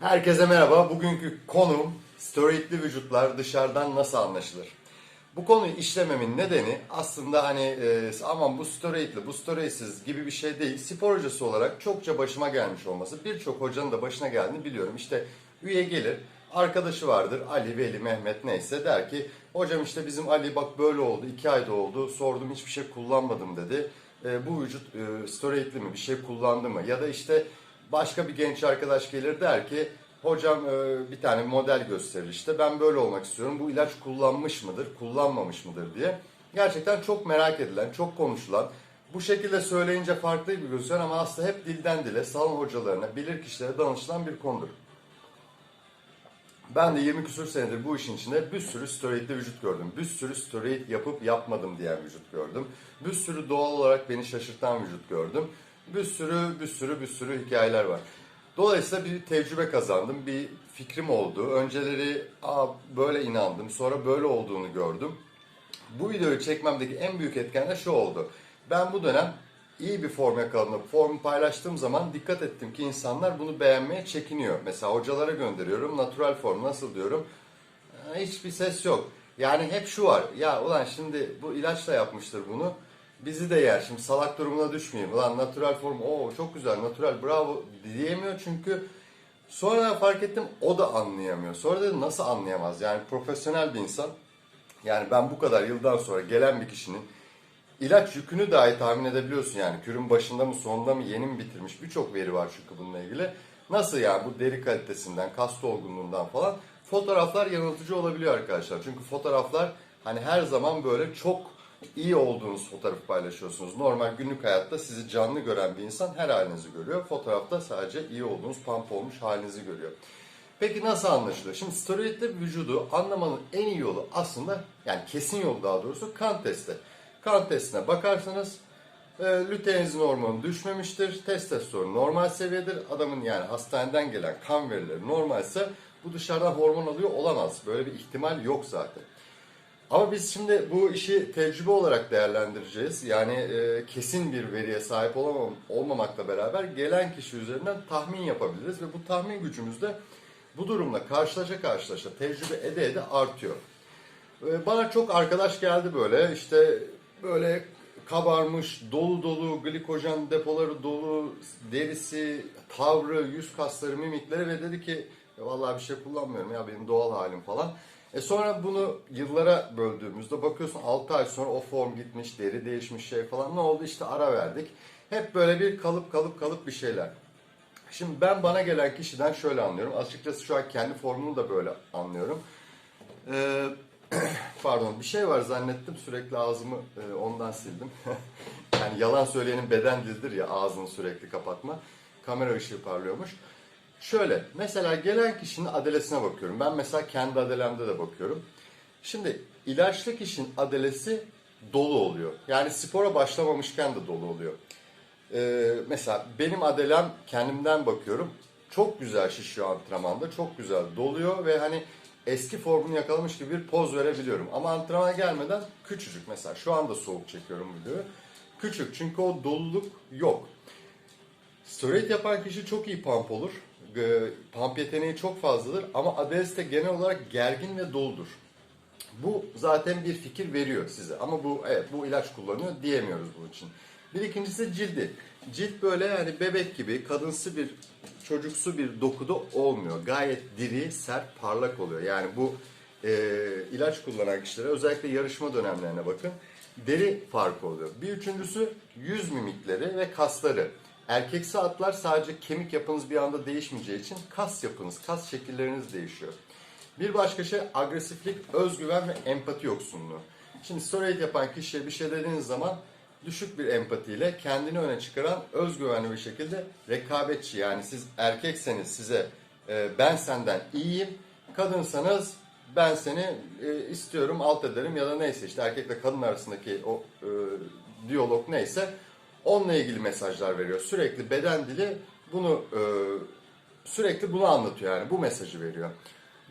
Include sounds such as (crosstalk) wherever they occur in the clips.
Herkese merhaba. Bugünkü konum steroidli vücutlar dışarıdan nasıl anlaşılır? Bu konuyu işlememin nedeni aslında hani e, aman bu steroidli, bu steroidsiz gibi bir şey değil. Spor hocası olarak çokça başıma gelmiş olması. Birçok hocanın da başına geldiğini biliyorum. İşte üye gelir, arkadaşı vardır Ali, Veli, Mehmet neyse der ki hocam işte bizim Ali bak böyle oldu, iki ayda oldu, sordum hiçbir şey kullanmadım dedi. E, bu vücut e, steroidli mi, bir şey kullandı mı? Ya da işte başka bir genç arkadaş gelir der ki hocam e, bir tane model gösterir işte ben böyle olmak istiyorum bu ilaç kullanmış mıdır kullanmamış mıdır diye. Gerçekten çok merak edilen çok konuşulan bu şekilde söyleyince farklı bir gözüküyor ama aslında hep dilden dile salon hocalarına bilir kişilere danışılan bir konudur. Ben de 20 küsur senedir bu işin içinde bir sürü steroidli vücut gördüm. Bir sürü steroid yapıp yapmadım diyen vücut gördüm. Bir sürü doğal olarak beni şaşırtan vücut gördüm. Bir sürü bir sürü bir sürü hikayeler var. Dolayısıyla bir tecrübe kazandım. Bir fikrim oldu. Önceleri Aa, böyle inandım. Sonra böyle olduğunu gördüm. Bu videoyu çekmemdeki en büyük etken de şu oldu. Ben bu dönem iyi bir form yakaladım. Formu paylaştığım zaman dikkat ettim ki insanlar bunu beğenmeye çekiniyor. Mesela hocalara gönderiyorum. Natural form nasıl diyorum. Hiçbir ses yok. Yani hep şu var. Ya ulan şimdi bu ilaçla yapmıştır bunu. Bizi de yer. Şimdi salak durumuna düşmeyeyim. Ulan natural form o çok güzel natural bravo diyemiyor çünkü sonra fark ettim o da anlayamıyor. Sonra dedim nasıl anlayamaz? Yani profesyonel bir insan yani ben bu kadar yıldan sonra gelen bir kişinin ilaç yükünü dahi tahmin edebiliyorsun yani kürün başında mı sonunda mı yeni mi bitirmiş birçok veri var çünkü bununla ilgili. Nasıl yani bu deri kalitesinden, kas dolgunluğundan falan fotoğraflar yanıltıcı olabiliyor arkadaşlar. Çünkü fotoğraflar hani her zaman böyle çok iyi olduğunuz fotoğrafı paylaşıyorsunuz. Normal günlük hayatta sizi canlı gören bir insan her halinizi görüyor. Fotoğrafta sadece iyi olduğunuz, pampa olmuş halinizi görüyor. Peki nasıl anlaşılıyor? Şimdi steroidli vücudu anlamanın en iyi yolu aslında yani kesin yolu daha doğrusu kan testi. Kan testine bakarsanız e, lüteinizin hormonu düşmemiştir, testosteron normal seviyedir. Adamın yani hastaneden gelen kan verileri normalse bu dışarıdan hormon alıyor olamaz. Böyle bir ihtimal yok zaten. Ama biz şimdi bu işi tecrübe olarak değerlendireceğiz. Yani e, kesin bir veriye sahip olamam, olmamakla beraber gelen kişi üzerinden tahmin yapabiliriz ve bu tahmin gücümüz de bu durumla karşılaşa karşılaşa tecrübe ede ede artıyor. E, bana çok arkadaş geldi böyle işte böyle kabarmış, dolu dolu, glikojen depoları dolu, derisi, tavrı, yüz kasları, mimikleri ve dedi ki "Ya vallahi bir şey kullanmıyorum ya benim doğal halim falan. E sonra bunu yıllara böldüğümüzde bakıyorsun 6 ay sonra o form gitmiş, deri değişmiş şey falan ne oldu işte ara verdik. Hep böyle bir kalıp kalıp kalıp bir şeyler. Şimdi ben bana gelen kişiden şöyle anlıyorum. Açıkçası şu an kendi formumu da böyle anlıyorum. Ee, (clears throat) pardon bir şey var zannettim sürekli ağzımı e, ondan sildim. (laughs) yani yalan söyleyenin beden dilidir ya ağzını sürekli kapatma. Kamera ışığı parlıyormuş. Şöyle mesela gelen kişinin adelesine bakıyorum. Ben mesela kendi adelemde de bakıyorum. Şimdi ilaçlı kişinin adelesi dolu oluyor. Yani spora başlamamışken de dolu oluyor. Ee, mesela benim adelem kendimden bakıyorum. Çok güzel şişiyor antrenmanda. Çok güzel doluyor ve hani eski formunu yakalamış gibi bir poz verebiliyorum. Ama antrenmana gelmeden küçücük mesela. Şu anda soğuk çekiyorum videoyu. Küçük çünkü o doluluk yok. Steroid yapan kişi çok iyi pump olur. Pump yeteneği çok fazladır ama Adeles de genel olarak gergin ve doludur. Bu zaten bir fikir veriyor size ama bu evet bu ilaç kullanıyor diyemiyoruz bu için. Bir ikincisi cildi. Cilt böyle yani bebek gibi kadınsı bir çocuksu bir dokuda olmuyor. Gayet diri, sert, parlak oluyor. Yani bu e, ilaç kullanan kişilere özellikle yarışma dönemlerine bakın. Deri farkı oluyor. Bir üçüncüsü yüz mimikleri ve kasları. Erkeksi atlar sadece kemik yapınız bir anda değişmeyeceği için kas yapınız, kas şekilleriniz değişiyor. Bir başka şey agresiflik, özgüven ve empati yoksunluğu. Şimdi steroid yapan kişiye bir şey dediğiniz zaman düşük bir empatiyle kendini öne çıkaran özgüvenli bir şekilde rekabetçi. Yani siz erkekseniz size e, ben senden iyiyim, kadınsanız ben seni e, istiyorum, alt ederim ya da neyse işte erkekle kadın arasındaki o e, diyalog neyse onunla ilgili mesajlar veriyor. Sürekli beden dili bunu e, sürekli bunu anlatıyor yani bu mesajı veriyor.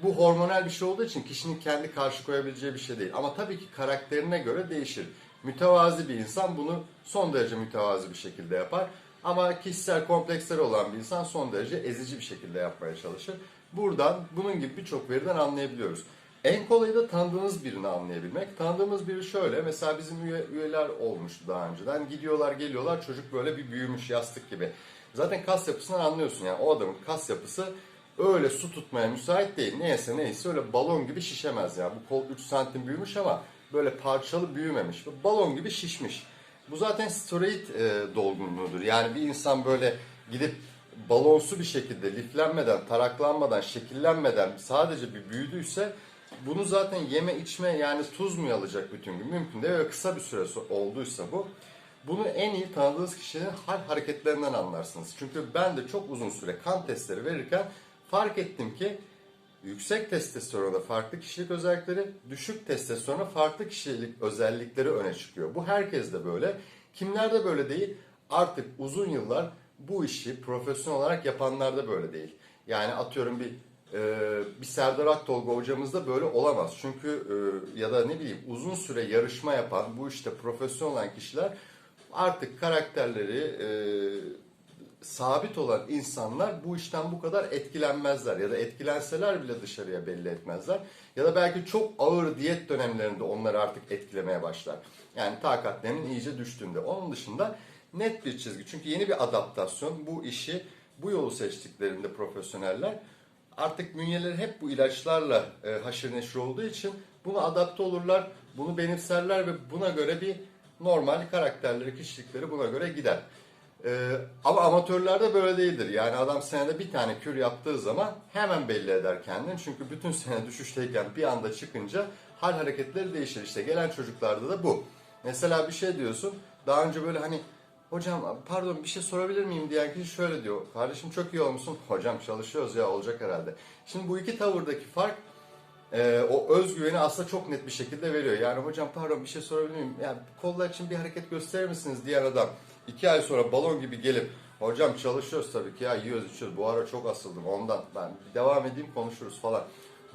Bu hormonal bir şey olduğu için kişinin kendi karşı koyabileceği bir şey değil. Ama tabii ki karakterine göre değişir. Mütevazi bir insan bunu son derece mütevazi bir şekilde yapar. Ama kişisel kompleksleri olan bir insan son derece ezici bir şekilde yapmaya çalışır. Buradan bunun gibi birçok veriden anlayabiliyoruz. En kolayı da tanıdığınız birini anlayabilmek. Tanıdığımız biri şöyle, mesela bizim üye, üyeler olmuştu daha önceden. Gidiyorlar geliyorlar, çocuk böyle bir büyümüş yastık gibi. Zaten kas yapısından anlıyorsun yani o adamın kas yapısı öyle su tutmaya müsait değil. Neyse neyse öyle balon gibi şişemez yani. Bu kol 3 santim büyümüş ama böyle parçalı büyümemiş. Balon gibi şişmiş. Bu zaten steroid e, dolgunluğudur. Yani bir insan böyle gidip balonsu bir şekilde liflenmeden, taraklanmadan, şekillenmeden sadece bir büyüdüyse bunu zaten yeme içme yani tuz mu alacak bütün gün mümkün değil ve kısa bir süre olduysa bu. Bunu en iyi tanıdığınız kişinin hal hareketlerinden anlarsınız. Çünkü ben de çok uzun süre kan testleri verirken fark ettim ki yüksek testosteronda farklı kişilik özellikleri, düşük testosteronda farklı kişilik özellikleri öne çıkıyor. Bu herkeste böyle. Kimlerde böyle değil? Artık uzun yıllar bu işi profesyonel olarak yapanlar da böyle değil. Yani atıyorum bir e, bir Serdar Aktolga hocamız da böyle olamaz. Çünkü e, ya da ne bileyim uzun süre yarışma yapan bu işte profesyonel kişiler artık karakterleri e, sabit olan insanlar bu işten bu kadar etkilenmezler ya da etkilenseler bile dışarıya belli etmezler. Ya da belki çok ağır diyet dönemlerinde onları artık etkilemeye başlar. Yani takatlerinin iyice düştüğünde. Onun dışında net bir çizgi. Çünkü yeni bir adaptasyon bu işi bu yolu seçtiklerinde profesyoneller artık bünyeleri hep bu ilaçlarla e, haşır neşir olduğu için buna adapte olurlar, bunu benimserler ve buna göre bir normal karakterleri, kişilikleri buna göre gider. Ee, ama amatörlerde böyle değildir. Yani adam senede bir tane kür yaptığı zaman hemen belli eder kendini. Çünkü bütün sene düşüşteyken bir anda çıkınca hal hareketleri değişir. İşte gelen çocuklarda da bu. Mesela bir şey diyorsun. Daha önce böyle hani hocam pardon bir şey sorabilir miyim diyen kişi şöyle diyor. Kardeşim çok iyi olmuşsun. Hocam çalışıyoruz ya olacak herhalde. Şimdi bu iki tavırdaki fark e, o özgüveni aslında çok net bir şekilde veriyor. Yani hocam pardon bir şey sorabilir miyim? Yani kollar için bir hareket gösterir misiniz diyen adam iki ay sonra balon gibi gelip hocam çalışıyoruz tabii ki ya yiyoruz içiyoruz. Bu ara çok asıldım ondan ben devam edeyim konuşuruz falan.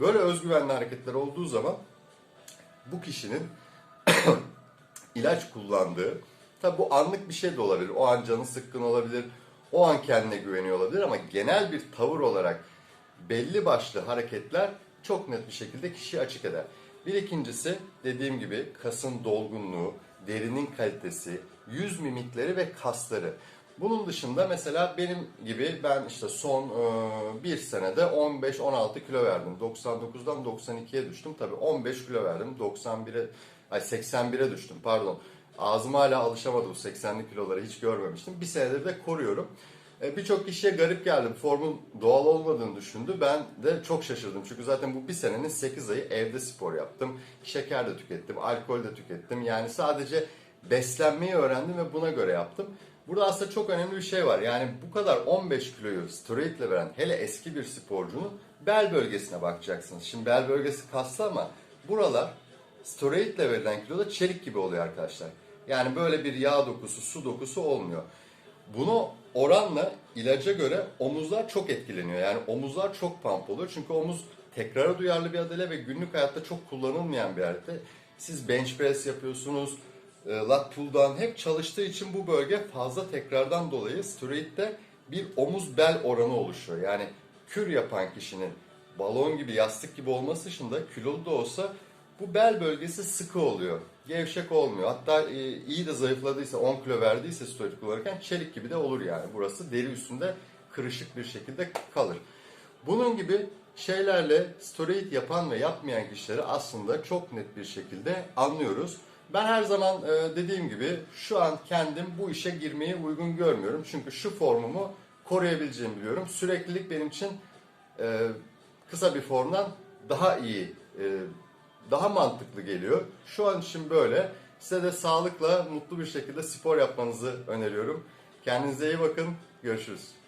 Böyle özgüvenli hareketler olduğu zaman bu kişinin (coughs) ilaç kullandığı tabi bu anlık bir şey de olabilir. O an canı sıkkın olabilir. O an kendine güveniyor olabilir ama genel bir tavır olarak belli başlı hareketler çok net bir şekilde kişiyi açık eder. Bir ikincisi dediğim gibi kasın dolgunluğu, derinin kalitesi, yüz mimikleri ve kasları. Bunun dışında mesela benim gibi ben işte son e, bir senede 15-16 kilo verdim. 99'dan 92'ye düştüm. Tabii 15 kilo verdim. 91'e ay 81'e düştüm pardon. Ağzıma hala alışamadı bu 80'li kiloları hiç görmemiştim. Bir senedir de koruyorum. E, Birçok kişiye garip geldim. Formun doğal olmadığını düşündü. Ben de çok şaşırdım. Çünkü zaten bu bir senenin 8 ayı evde spor yaptım. Şeker de tükettim, alkol de tükettim. Yani sadece beslenmeyi öğrendim ve buna göre yaptım. Burada aslında çok önemli bir şey var. Yani bu kadar 15 kiloyu steroidle veren hele eski bir sporcunun bel bölgesine bakacaksınız. Şimdi bel bölgesi kaslı ama buralar steroidle verilen kiloda çelik gibi oluyor arkadaşlar. Yani böyle bir yağ dokusu, su dokusu olmuyor. Bunu oranla ilaca göre omuzlar çok etkileniyor. Yani omuzlar çok pump oluyor. Çünkü omuz tekrara duyarlı bir adale ve günlük hayatta çok kullanılmayan bir alet. Siz bench press yapıyorsunuz, e, lat pull down hep çalıştığı için bu bölge fazla tekrardan dolayı steroidde bir omuz bel oranı oluşuyor. Yani kür yapan kişinin balon gibi yastık gibi olması dışında kilolu da olsa bu bel bölgesi sıkı oluyor. Gevşek olmuyor. Hatta e, iyi de zayıfladıysa 10 kilo verdiyse steroid kullanırken çelik gibi de olur yani. Burası deri üstünde kırışık bir şekilde kalır. Bunun gibi şeylerle steroid yapan ve yapmayan kişileri aslında çok net bir şekilde anlıyoruz. Ben her zaman e, dediğim gibi şu an kendim bu işe girmeyi uygun görmüyorum. Çünkü şu formumu koruyabileceğimi biliyorum. Süreklilik benim için e, kısa bir formdan daha iyi, daha mantıklı geliyor. Şu an için böyle. Size de sağlıkla, mutlu bir şekilde spor yapmanızı öneriyorum. Kendinize iyi bakın. Görüşürüz.